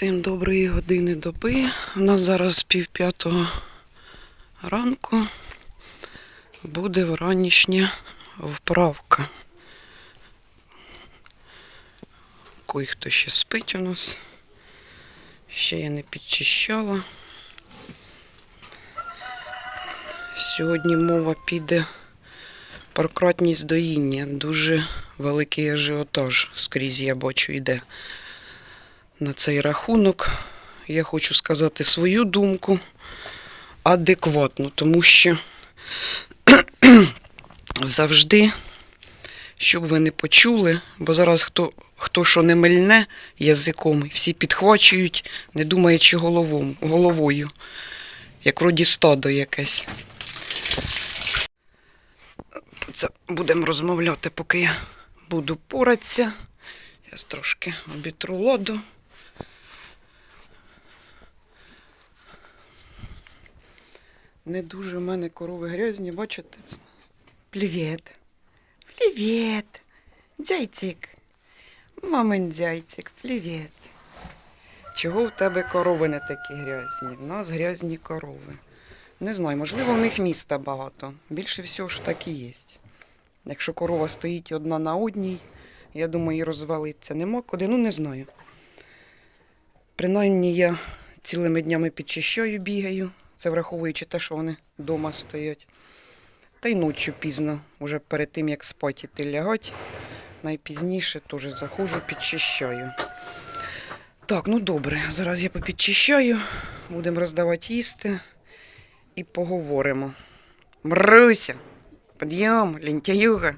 Всім доброї години доби. У нас зараз пів п'ятого ранку. Буде вранішня вправка. Кой хто ще спить у нас. Ще я не підчищала. Сьогодні мова піде про кратність доїння. Дуже великий ажіотаж скрізь я бачу йде на цей рахунок. Я хочу сказати свою думку адекватно, тому що завжди, щоб ви не почули, бо зараз хто, хто що не мильне язиком, всі підхвачують, не думаючи головом, головою, як вроді стадо якесь. Це будемо розмовляти, поки я буду поратися. Я трошки обітру ладу. Не дуже в мене корови грязні, бачите? Привіт. Привіт. Зайчик. Мамин зайчик, привіт. Чого в тебе корови не такі грязні? У нас грязні корови. Не знаю, можливо, в них міста багато. Більше всього ж так і є. Якщо корова стоїть одна на одній, я думаю, і розвалиться нема куди, ну не знаю. Принаймні я цілими днями підчищаю, бігаю. Це враховуючи те, що вони вдома стоять. Та й ночі пізно, уже перед тим, як спати іти лягать, найпізніше теж заходжу, підчищаю. Так, ну добре, зараз я попідчищаю, будемо роздавати їсти і поговоримо. Мруся, підйом, лентяюга.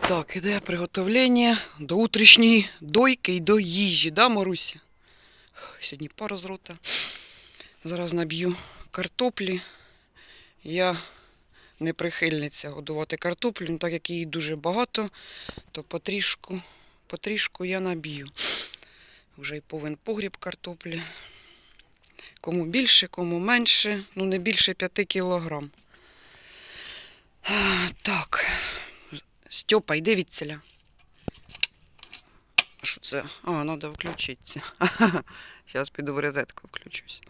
Так, іде приготовлення до утрішньої дойки і до їжі, да, Маруся? Сьогодні пара з рота. Зараз наб'ю картоплі. Я не прихильниця годувати картоплю, ну, так як її дуже багато, то потрішку, потрішку я наб'ю. Вже й повен погріб картоплі. Кому більше, кому менше, ну не більше 5 кілограм. Так, Стьопа, йди від ціля. Що це? А, треба включитися. Зараз піду в розетку включусь.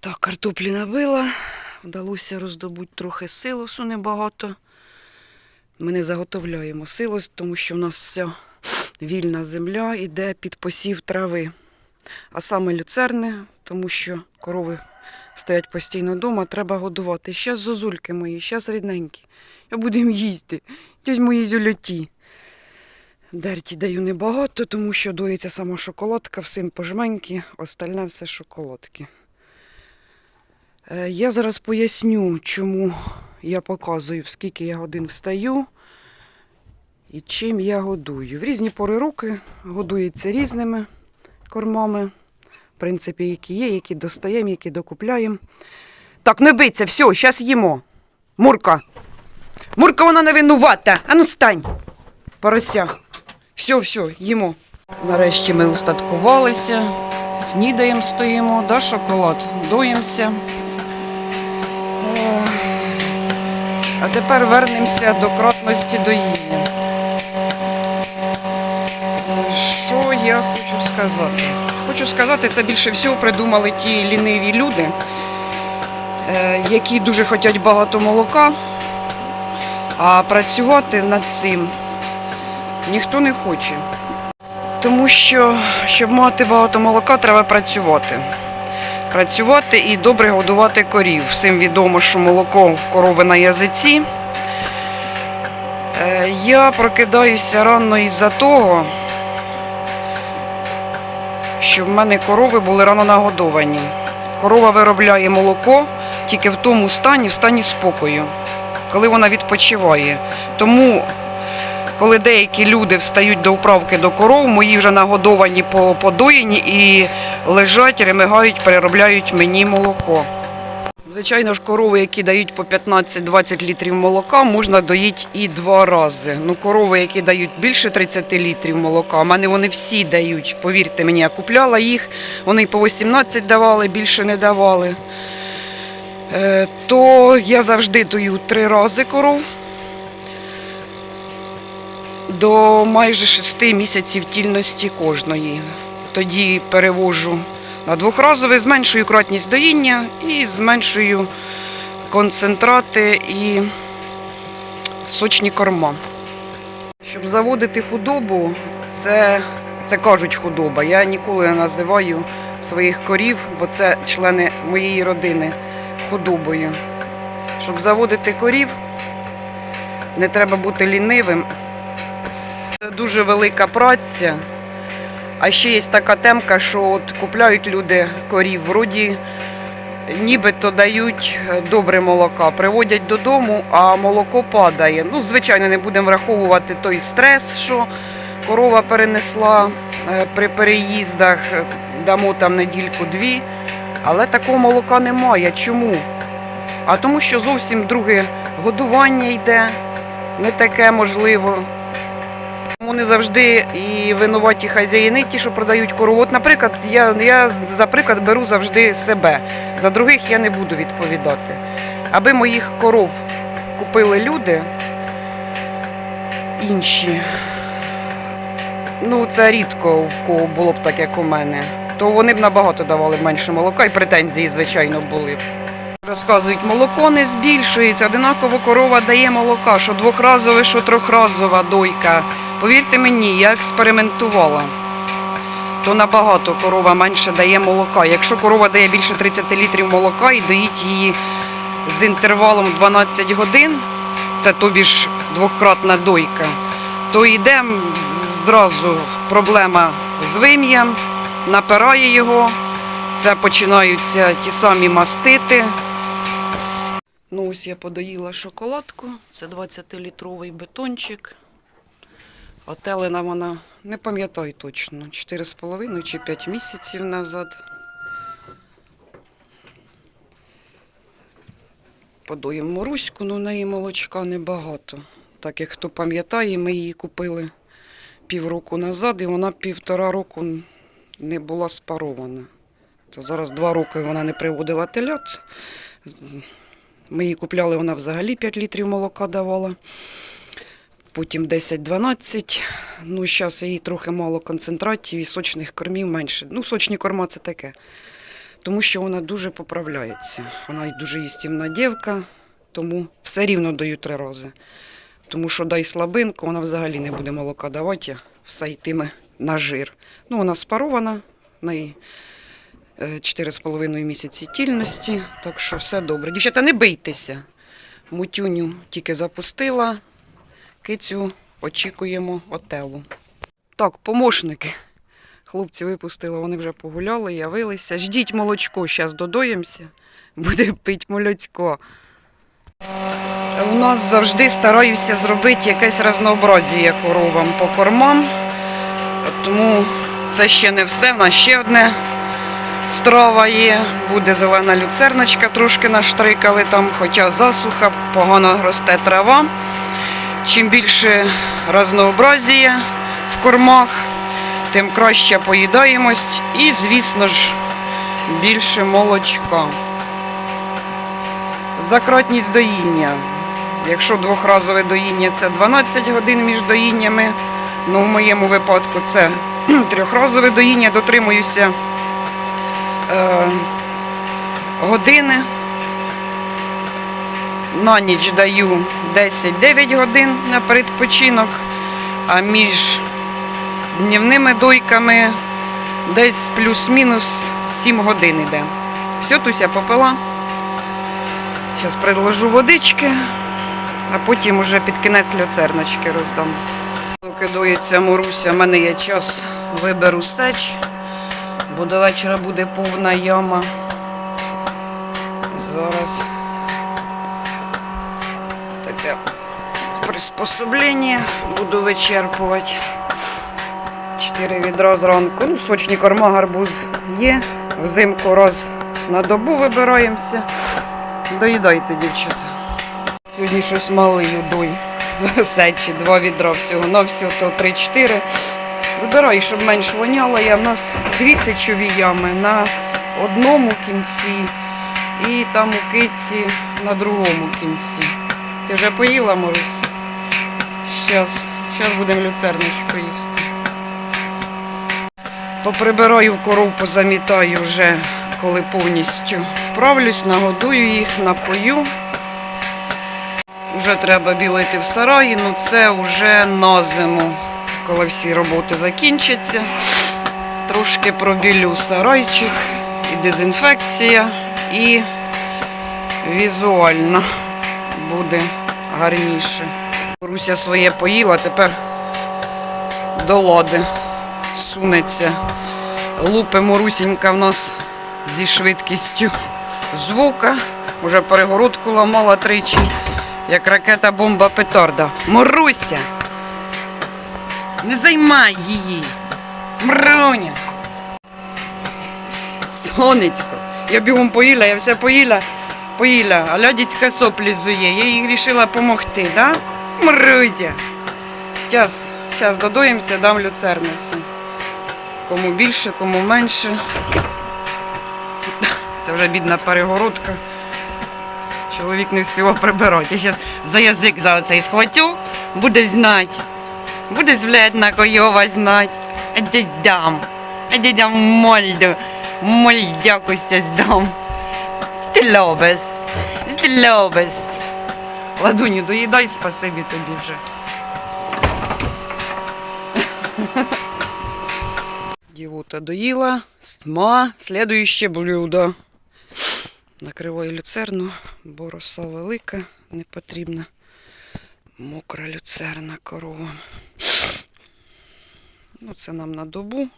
Так, картоплі набила. Вдалося роздобути трохи силосу небагато. Ми не заготовляємо силос, тому що в нас вся вільна земля йде під посів трави. А саме люцерни, тому що корови стоять постійно вдома, треба годувати. Щас зозульки мої, щас рідненькі. Я будемо їсти. Дядь мої зюльоті. Дерті даю небагато, тому що доїться сама шоколадка, всім пожменьки, остальне все шоколадки. Е, Я зараз поясню, чому я показую, скільки я годин встаю і чим я годую. В різні пори роки годується різними кормами, в принципі, які є, які достаємо, які докупляємо. Так, не биться, все, зараз їмо. Мурка. Мурка, вона не винувата. Ану стань. Порося. Все, все, їмо. Нарешті ми устаткувалися, снідаємо, стоїмо, да, шоколад, доїмося. А тепер вернемося до кратності доїння. Що я хочу сказати? Хочу сказати, це більше всього придумали ті ліниві люди, е, які дуже хочуть багато молока, а працювати над цим ніхто не хоче. Тому що, щоб мати багато молока, треба працювати. Працювати і добре годувати корів. Всім відомо, що молоко в корови на язиці. Е, Я прокидаюся рано із-за того, що в мене корови були рано нагодовані. Корова виробляє молоко тільки в тому стані, в стані спокою, коли вона відпочиває. Тому коли деякі люди встають до управки до коров, мої вже нагодовані по- подоєні і лежать, ремигають, переробляють мені молоко. Звичайно ж, корови, які дають по 15-20 літрів молока, можна доїти і два рази. Ну, корови, які дають більше 30 літрів молока, в мене вони всі дають. Повірте мені, я купляла їх, вони по 18 давали, більше не давали. Е, то я завжди даю три рази коров. До майже 6 місяців тільності кожної. Тоді перевожу на двохразове, зменшую кратність доїння і зменшую концентрати і сочні корма. Щоб заводити худобу, це, це кажуть худоба. Я ніколи не називаю своїх корів, бо це члени моєї родини худобою. Щоб заводити корів, не треба бути лінивим. Це дуже велика праця. А ще є така темка, що от купляють люди корів, вроді нібито дають е, добре молока, приводять додому, а молоко падає. Ну, звичайно, не будемо враховувати той стрес, що корова перенесла е, при переїздах, е, дамо там недільку-дві. Але такого молока немає. Чому? А тому, що зовсім друге годування йде, не таке можливо. Не завжди і винуваті хазяїни, ті, що продають корову. От, наприклад, я, я за приклад беру завжди себе. За других я не буду відповідати. Аби моїх коров купили люди інші, ну це рідко в кого було б так, як у мене, то вони б набагато давали менше молока і претензії, звичайно, були б. Розказують, молоко не збільшується, одинаково корова дає молока, що двохразове, що трьохразова дойка. Повірте мені, я експериментувала. То набагато корова менше дає молока. Якщо корова дає більше 30 літрів молока і доїть її з інтервалом 12 годин, це тобі ж двократна дойка, то йде зразу проблема з вим'ям, напирає його, це починаються ті самі мастити. Ну, ось я подоїла шоколадку. Це 20-літровий бетончик. Отелена вона, не пам'ятаю точно, 4,5 чи 5 місяців назад. Подоїмо Маруську, але в неї молочка небагато. Так як хто пам'ятає, ми її купили півроку назад, і вона півтора року не була спарована. То зараз два роки вона не приводила телят. Ми її купляли, вона взагалі 5 літрів молока давала. Потім 10-12. Ну, зараз їй трохи мало концентратів і сочних кормів менше. Ну, сочні корма це таке. Тому що вона дуже поправляється. Вона дуже їстівна дівка, тому все рівно даю три рази. Тому що дай слабинку, вона взагалі не буде молока давати, все йтиме на жир. Ну, вона спарована, в неї е, 4,5 місяці тільності, так що все добре. Дівчата, не бийтеся. Мутюню тільки запустила, кицю очікуємо отелу. Так, помощники. Хлопці випустили, вони вже погуляли, явилися. Ждіть молочко, зараз додоїмося, буде пить молочко. У нас завжди стараюся зробити якесь разнообразія коровам по кормам. Тому це ще не все. В нас ще одне страва є. Буде зелена люцерночка, трошки наштрикали там, хоча засуха, погано росте трава. Чим більше разнообразія в кормах, тим краще поїдаємость і, звісно ж, більше молочка. Закратність доїння. Якщо двохразове доїння це 12 годин між доїннями, ну в моєму випадку це трьохразове доїння, дотримуюся е, години. На ніч даю 10-9 годин на передпочинок, а між днівними дойками десь плюс-мінус 7 годин йде. Все, Туся попила. Зараз предложу водички, а потім уже під кінець люцерночки роздам. Поки доїться Моруся, в мене є час, виберу сеч, бо до вечора буде повна яма. Зараз таке приспособлення буду вичерпувати. Чотири відра зранку. Ну, сочні корма, гарбуз є. Взимку раз на добу вибираємося. Доїдайте, дівчата. Сьогодні щось малий удой. Сечі, два відра всього. На всього то 3-4. Вибирай, щоб менш воняло. Я в нас дві сечові ями на одному кінці і там у киці на другому кінці. Ти вже поїла, Марусь? Щас, Зараз будемо люцерничку їсти. Поприбираю в коров, позамітаю вже, коли повністю вправлюсь, нагодую їх, напою. Вже треба білити в сараї, ну це вже на зиму, коли всі роботи закінчаться. Трошки пробілю сарайчик, і дезінфекція, і візуально буде гарніше. Руся своє поїла, тепер до лади сунеться. Лупимо Русінька в нас зі швидкістю звука. Уже перегородку ламала тричі, як ракета бомба петарда. Моруся! Не займай її! Мруня! Сонечко! Я бігом поїла, я все поїла, поїла, а лядічка соплі зує. Я їй вирішила допомогти, да? Мрузя! Час, зараз додоїмося, дам люцерни все. Кому більше, кому менше. Це вже бідна перегородка. Чоловік не встигав прибирати. Я зараз за язик за оцей схватю, буде знати. Буде звлять на койова знати. А дам. А десь дам мольду. Мольдякуся здам. Стильобес. Стильобес. Ладуню, доїдай, спасибі тобі вже. Дівута доїла, стма, слідуюче блюдо. Накриваю люцерну, бо роса велика, не потрібна. Мокра люцерна корова. Ну, це нам на добу.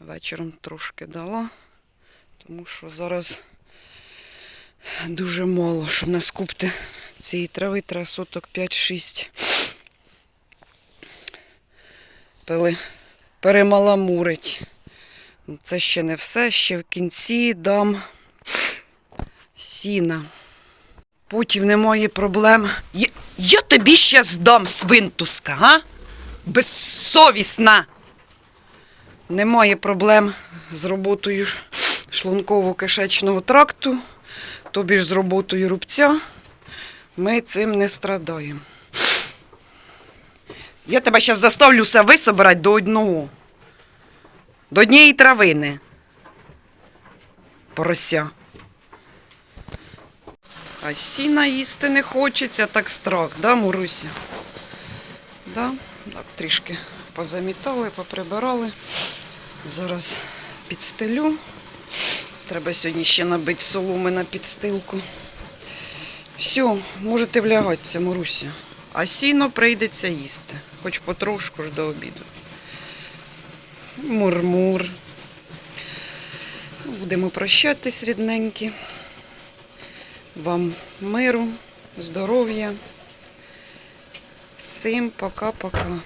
Вечором трошки дала, тому що зараз дуже мало, щоб наскупти цієї трави, треба соток 5-6. Пили перемаламурить. Це ще не все, ще в кінці дам сіна. Потім немає проблем. Я, я тобі ще здам свинтуска, га? Безсовісна. Немає проблем з роботою шлунково-кишечного тракту, тобі ж з роботою рубця. Ми цим не страдаємо. Я тебе зараз заставлю все висобирати до одного. До однієї травини. Порося. А сіна їсти не хочеться, так страх, да, Муруся? Да? Так, трішки позамітали, поприбирали. Зараз підстелю. Треба сьогодні ще набити соломи на підстилку. Все, можете влягатися, Маруся. А сіно прийдеться їсти. Хоч потрошку ж до обіду. Мурмур. Будемо прощатись, рідненькі. Вам миру, здоров'я. Всім пока-пока.